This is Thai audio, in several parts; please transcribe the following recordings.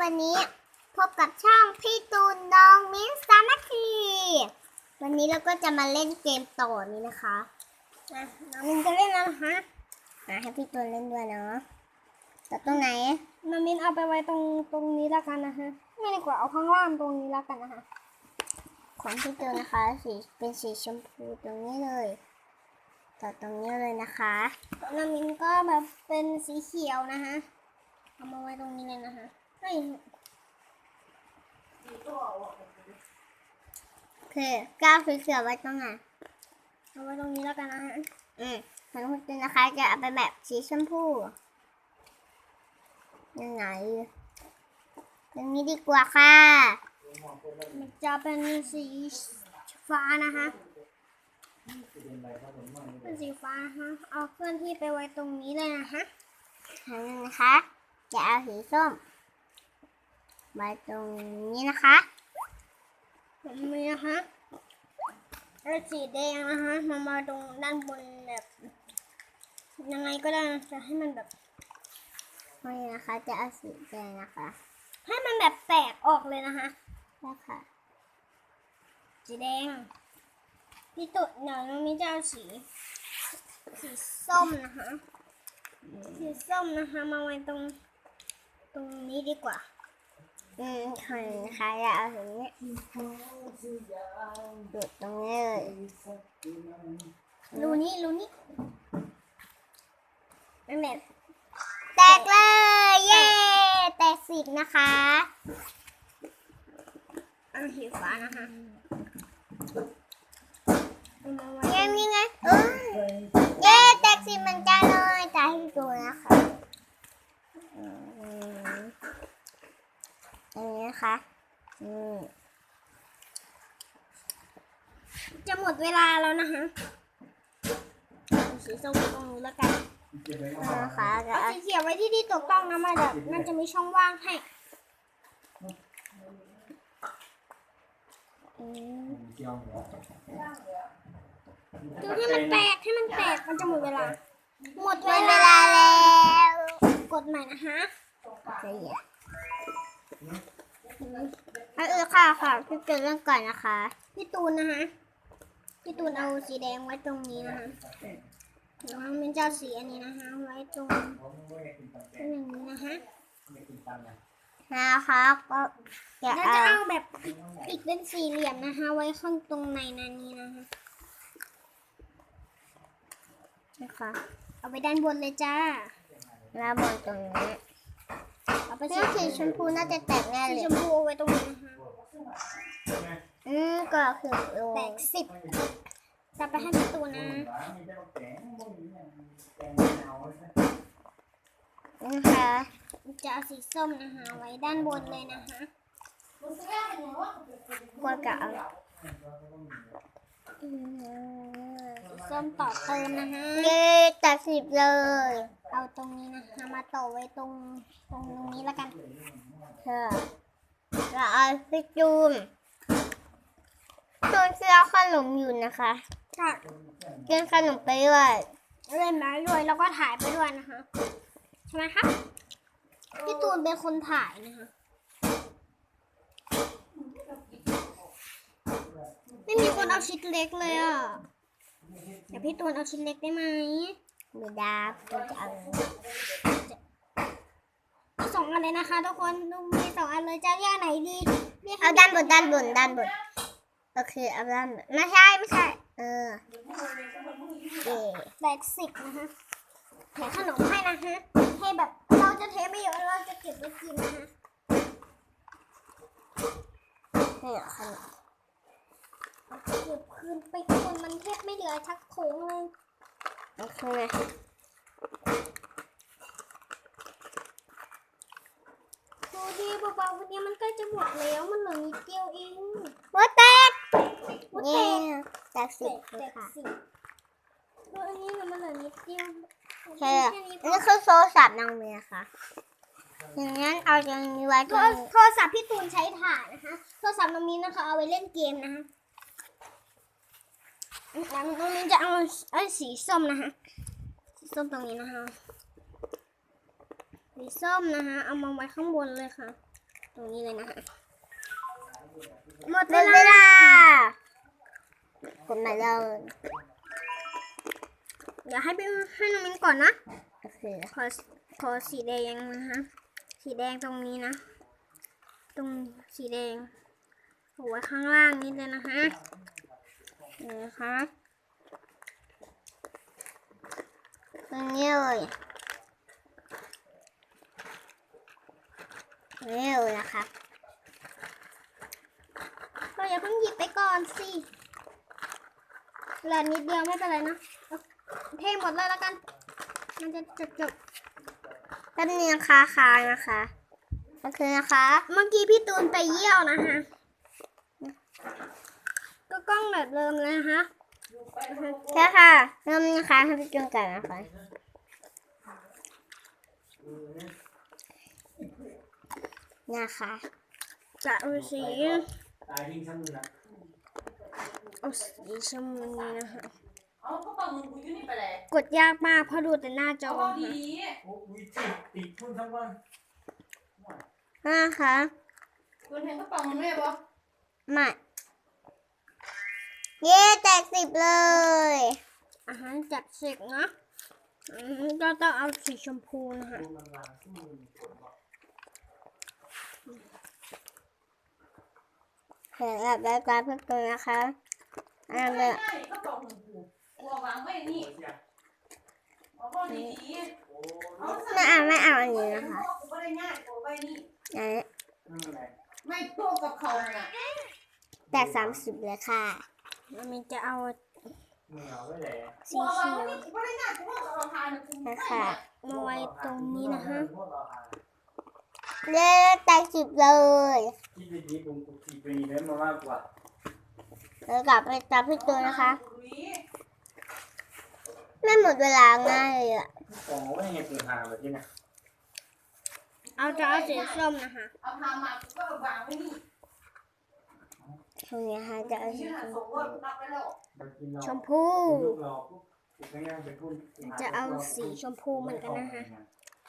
วันนี้พบกับช่องพี่ตูนน้องมิ้นสามัคคีวันนี้เราก็จะมาเล่นเกมต่อนี้นะคะอะน้องมิ้นจะเล่นแล้วนะคะอะให้พี่ตูนเล่นด้วยเนาะแต่ตรงไหนน้ำมินเอาไปไว้ตรงตรงนี้แล้วกันนะฮะไม่ดีกว่าเอาข้างล่างตรงนี้แล้วกันนะคะของพี่ตูนนะคะสีเป็นสีชมพูตรงนี้เลยต่อตรงนี้เลยนะคะน้ำมินก็แบบเป็นสีเขียวนะคะเอามาไว้ตรงนี้เลยนะคะ เฮ้ยคือก้าวสีเขียวไว้ตรงไหนเอาไว้ตรงนี้แล้วกันนะฮะ อืมของคุณตูนนะคะจะเอาไปแบบสีชมพูยังไงตรงนี้ดีกว่าค่ะมันจะเป็นสีฟ้านะคะเป็นสีฟ้านะคะเอาเคลื่อนที่ไปไว้ตรงนี้เลยนะคะทางนึงนะคะ จะเอาสีส้ม ไว้ตรงนี้นะคะผมมีนะคะแล้วสีแดงนะคะมามาตรงด้านบนแบบยังไงก็ได้นะจะให้มันแบบนี่นะคะ จะเอาสีแดงนะคะ ให้มันแบบแตกออกเลยนะคะนี่ค่ะสีแดงพี่ตุเดี๋ยวน้องมิ้นจะเอาสี สีส้มนะคะ สีส้มนะคะ มาไว้ตรง ตรงนี้ดีกว่า อืมคนนะคะจะเอาสีนี้จุดตรงนี้เลยรูนี้รูนี้เป็นแบบแตกเลย เย้แตกสีนะคะเอาสีฟ้านะคะเอามาไว้เย้นี่ไงเออเย้แตกสีเหมือนกันเลยจะให้ดูนะคะ อืมอันนี้นะคะอืมจะหมดเวลาแล้วนะคะเอาสีส้มตรงนี้แล้วกันนะคะจะเอาเอาสีเขียวไว้ที่ที่ถูกต้องนะมันแบบมันจะมีช่องว่างให้อืมดูให้มันแตกให้มันแตกมันจะหมดเวลา หมดหมเวดเวลาลาแล้ว กดใหม่นะคะจะเหยียบเอาเออค่ะค่ะพี่เจอเรื่องก่อนนะคะ พี่ตูนนะคะ พี่ตูนเอาสีแดงไว้ตรงนี้นะคะแล้วมินจะเอาสีอันนี้นะคะ ไว้ตรงตรงอย่างนี้นะคะนะคะก็จะแล้วเอาจะเอาแบบอีกอีกเป็นสี่เหลี่ยมนะคะ ไว้ข้างตรงในนั้นนี้นะคะนะคะ เอาไปด้านบนเลยจ้าแล้วบนตรงนี้เอา ไปเสื้สีอสีชมพูน่าจะแตกแน่สีเลยชมพูเอาไว้ตรงนี้นะคะอืมก็คือโลแตกสิบจะไปให้พี่ตูนนะนะคะจะเอาสีส้มนะคะไว้ด้านบนเลยนะคะก็จะเอา สีส้มต่อเติมนะคะเย้ตัดสิบเลย เอาตรงนี้นะคะมาต่อไว้ตรงตรงนี้แล้วกันเธอเราเอาไปจูนจูนเสื้อขนมอยู่นะคะก็กินขนมไปด้วยเล่นมาด้วยแล้วก็ถ่ายไปด้วยนะคะใช่ไหมคะพี่ตูนเป็นคนถ่ายนะคะ ไม่มีค นเอาชิ้นเล็กเลยอะเดี๋ยวพี่ตูนเอาชิ้นเล็กได้ไหมไมีดาบก็จะเอาสองอันเลยนะคะทุกคนดูมีสองอันเลยจะเรียกไหนดีเอาด้านบนด้านบนด้านบนโอเคเอาด้านบนไม่ใช่ไม่ใช่ เออเย่แบกสิบนะคะแถมขนมให้นะคะให้แบบเราจะเทไม่เยอะเราจะเก็บไว้กินนะคะเนี่ยขนม คืนไปคนมันแทบไม่เหลือชักโครงเลยโอเคไหมดูดีเบาๆวันนี้มันใกล้จะหมดแล้วมันเหลือนิดเดียวเองหัวแตกว่าเย่แตกแตกสิแตบกเลแตยกค่ะสิดูอันนี้มันเหลือนิดเดียวแค่แค่นี้พนี่อคือโทรศัพท์นางเมียค่ะอย่างนั้นเอาตรงนี้ไว้ตโทรงรนี้โทรศัพท์พี่ตูนใช้ถ่ายนะคะ โทรศัพท์น้องมิ้นนะคะเอาไว้เล่นเกมนะคะ แล้วน้องมิ้นจะเอาเอาสีส้มนะคะสีส้มตรงนี้นะคะ สีส้มนะคะ เอามาไว้ข้างบนเลยค่ะรงนี้เลยนะคะ หมดหมดเวเวลาลากดมาเลยเดี๋ยวให้ไปให้น้องมินก่อนนะโอเคขอขอสีแดงนะคะ สีแดงตรงนี้นะ ตรงสีแดงเอาไว้ข้างล่างนิดเลยนะคะ นี่นะคะตรงนี้เลยตรงนี้เลยนะคะเราอย่าเพิ่งหยิบไปก่อนสิเหลือนิดเดียวไม่เป็นไรนะเอาเทหมดเลยแล้วกัน มันจะจบจบแป๊บนึงนะคะค้างนะคะ โอเคนะคะ เมื่อกี้พี่ตูนไปเยี่ยวนะคะ ก็กล้องแบบเดิมเลยนะคะแค่ค่ะเริ่มนะคะให้พี่จุนกันนะคะนะคะจะเอาสีตายทิ้งช่างมือละเอาสีชมพูนี้นะคะเอาก็ปังมึงกูอยู่นี่ไปเลยกดยากมากเพราะดูแต่หน้าจอเอาค่ะดีโอ้ยติดติดทุ่นทั้งวันนะคะๆคุณเห็นก็ปังมึงเลยปะไม่ เย้แตกสิบเลยอาหารจับเสกนะอืมก็ต้องเอาสีชมพูนะคะมันวางสู้เห็นแบบได้กราฟพี่จุนนะคะอันนั้นเลยใช่ก็ปังมึงกูกูเอาวางไว้นี่เอาก็ดีโอ้ๆเอาไม่เอาไม่เอาอันนี้นะคะกูไม่ได้ง่ายกูไว้นี่อันนี้นั่นแหละไม่โต๊ะกับเขาน่ะ แตกสามสิบเลยค่ะ มันมีจะเอามึงเอาไว้ไหนกูเอาวางไว้นี่กูไม่ได้ง่ายกูว่าเอาทานนะกูไม่นะคะมาไว้ตรงนี้นะคะเย้แตกสิบเลยที่ดีๆผมกูขี่ไปนี่ได้มามากกว่าแล้วกลับไปจับพี่จุนนะคะไม่หมดเวลาง่ายเลยอะกองเอาไว้ให้เปิดหาแบบนี้นะเอาจะเอาสีส้มนะคะเอาทานมากูก็เอาวางไว้นี่ ตรงนี้ค่ะจะเอาชมพูลูกเราปุ๊บกูจะเอาสีชมพูเหมือนกันนะคะ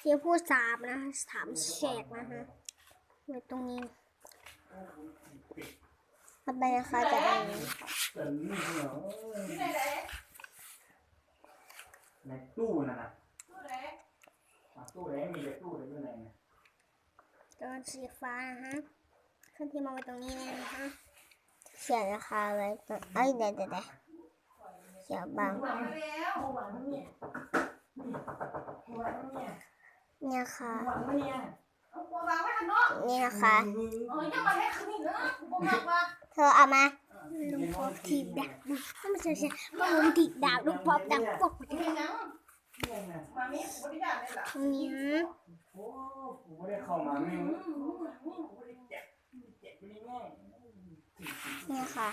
สีชมพูสามนะสามแฉกนะคะไว้ตรงนี้ต่อไปนะคะจะไหนไหนในตู้นะนะตู้ไหนตู้ไหนมีแต่ตู้ไหนอยู่ไหนนะจะเอาสีฟ้านะคะขึ้นที่มาไว้ตรงนี้เลยนะคะ เขียนราคาไว้ก่อนเอ้ยเดี๋ยวเดี๋ยวเดี๋ยวเขียนบางวางไว้แล้ววางนี่นี่วางนี่เนี่ยค่ะวางนี่เอากูวางไว้ข้างนอกนี่นะคะเออยังมาให้คืนนี่นะกูกมากว่าเธอเอามาลุงพบถีบดักดูไม่ใช่ใช่ว่าลุงถีบดักลุงพบดักปกกูเห็นยังมามีกูไม่ได้เลยล่ะตรงนี้นะโอ้กูไม่ได้เข้ามาไม่ นี่ยค่ะ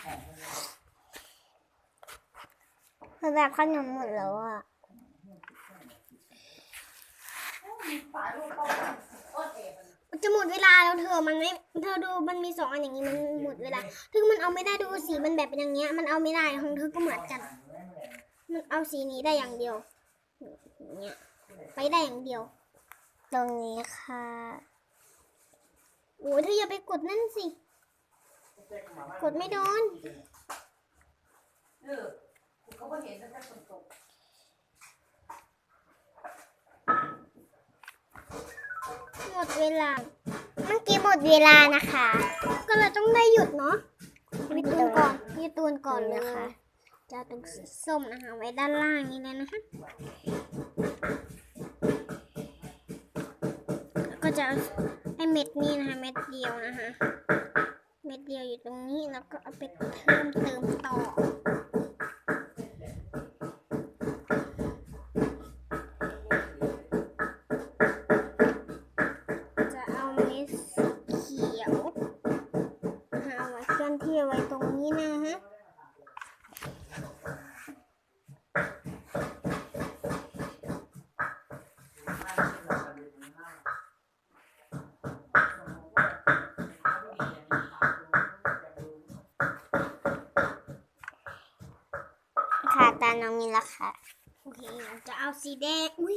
คือแบบขนมหมดแล้วอะมันจะหมดเวลาแล้วเธอมันไม่เธอดูมันมีสองอันอย่างนี้มันหมดเวลาถึงมันเอาไม่ได้ดูสีมันแบบเป็นอย่างเงี้ย มันเอาไม่ได้ของเธอก็เหมือนกัน มันเอาสีนี้ได้อย่างเดียวเงี้ยไปได้อย่างเดียว ตรงนี้ค่ะโอ้ยเธออย่าไปกดนั่นสิ กดไม่โดนเออกูก็ไม่เห็นตั้งแต่ฝนตกหมดเวลา เมื่อกี้หมดเวลานะคะ ก็เลยต้องได้หยุดเนาะพี่ตูนก่อนพี่ตูนก่อนเลยนะคะจะเอาตรงสีส้มนะคะไว้ด้านล่างนี้เลยนะคะแล้วก็จะเอาไอเม็ดนี้นะคะเม็ดเดียวนะคะเม็ดเดียวอยู่ตรงนี้ แล้วก็เอาไปเพิ่มเติมต่อ น้องมีราค่ะโอเคจะเอาสีแดงอุ้ย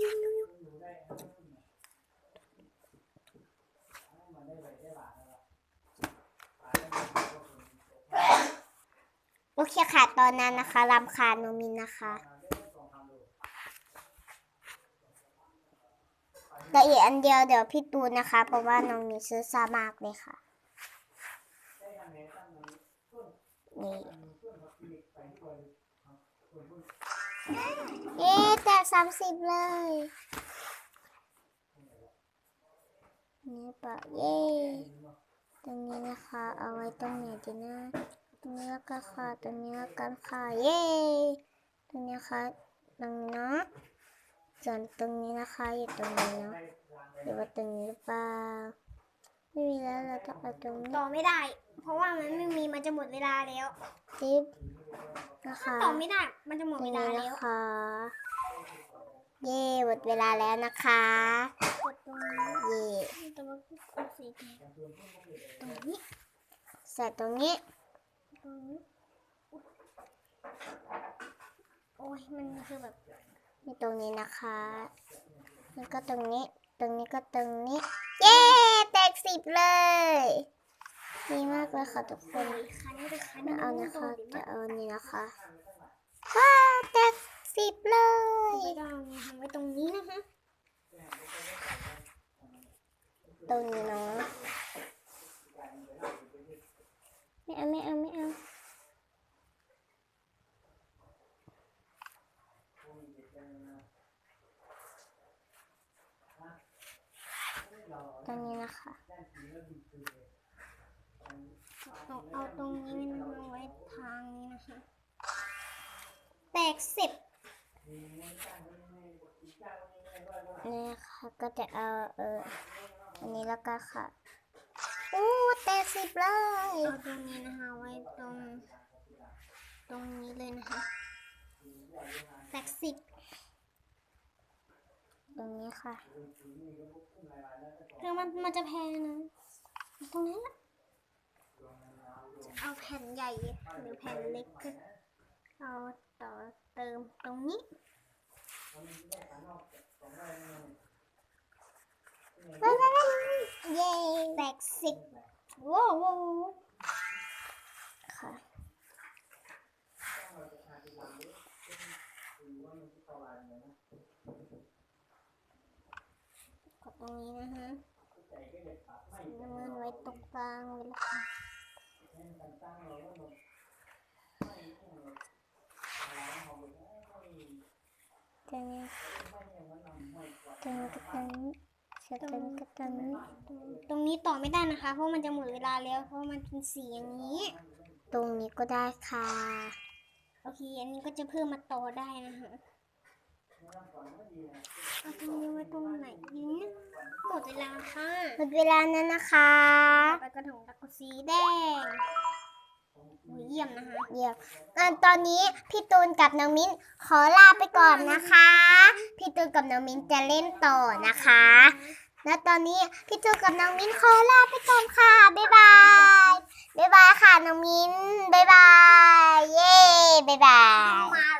โอเคค่ะตอนนั้นนะคะรำคาญโนมินนะคะแต่อีกอันเดียวเดี๋ยวพี่ตูนนะคะ เพราะว่าน้องมีซื้อซามากเลยค่ะนี่ เย้แตกสามสิบเลยนี่ปะเย้ตรงนี้นะคะ เอาไว้ตรงไหนดีนะตรงนี้แล้วก็ค่ะตรงนี้แล้วกันค่ะเย้ตรงนี้ค่ะตรงนี้เนาะส่วนตรงนี้นะคะอยู่ตรงนี้เนาะหรือว่าตรงนี้หรือเปล่าไม่มีแล้วเราต้องเอาตรงนี้ต่อไม่ได้ เพราะว่ามันไม่มีมันจะหมดเวลาแล้วติ๊บ นะคะต่อไม่ได้ มันจะหมตรดงเวนี้ลานะแล้วคะ เย้หมดเวลาแล้วนะคะกดตรงนี้เย่แต่ว่าก็สีแดงตรงนี้ใส่ตรงนี้ตรงนี้โอ้ยมันคือแบบนี่ตรงนี้นะคะแล้วก็ตรงนี้ ตรงนี้ก็ตรงนี้ เย้แตกสิบเลย ดีมากเลยค่ะทุกคนคันนี้เป็นคันไม่เอานะคะจะจะเอาอันนี้นะคะว้าวแตกสิบเลยไม่ได้เอาไงทำไว้ตรงนี้นะคะ ตรงนี้เนาะไม่เอาไม่เอาไม่เอา ตรงนี้นะคะ เอาเอาตรงนี้มันไว้ทางนี้นะคะ แตก สิบนี่ค่ะก็จะเอาเอออันนี้แล้วก็ค่ะอู้แตกสิบเลยเอาตรงนี้นะคะไว้ตรงตรงนี้เลยนะคะแตกสิบตรงนี้ค่ะเดี๋ยวมันมันจะแพงนะตรงนี้แหละจะเอาแผ่นใหญ่หรือแผ่นเล็กก็เอาต่อเติมตรงนี้เย้แตกสิบว้าวค่ะกดตรงนี้นะคะสีน้ำเงินไว้ตรงกลางเลยละค่ะ ตรงนี้ตรงนี้ก็ตรงนี้ส่วนตรงนี้ก็ตรงนี้ตรงนี้ต่อไม่ได้นะคะ เพราะมันจะหมดเวลาแล้วเพราะมันเป็นสีอย่างนี้ ตรงนี้ก็ได้ค่ะ โอเค อันนี้ก็จะเพิ่มมาต่อได้นะคะเอาตรงนี้ไว้ตรงไหนดีเนี่ยหมดเวลาค่ะหมดเวลานั้นนะคะต่อไปกระถางตะกุสีแดงโอ้ย เยี่ยมนะคะ เยี่ยมตอนนี้พี่ตูนกับน้องมิ้นขอลาไปก่อนนะคะ พี่ตูนกับน้องมิ้นจะเล่นต่อนะคะ และตอนนี้พี่ตูนกับน้องมิ้นขอลาไปก่อนค่ะ บ๊ายบาย บ๊ายบายค่ะน้องมิ้น บ๊ายบาย เย้ บ๊ายบาย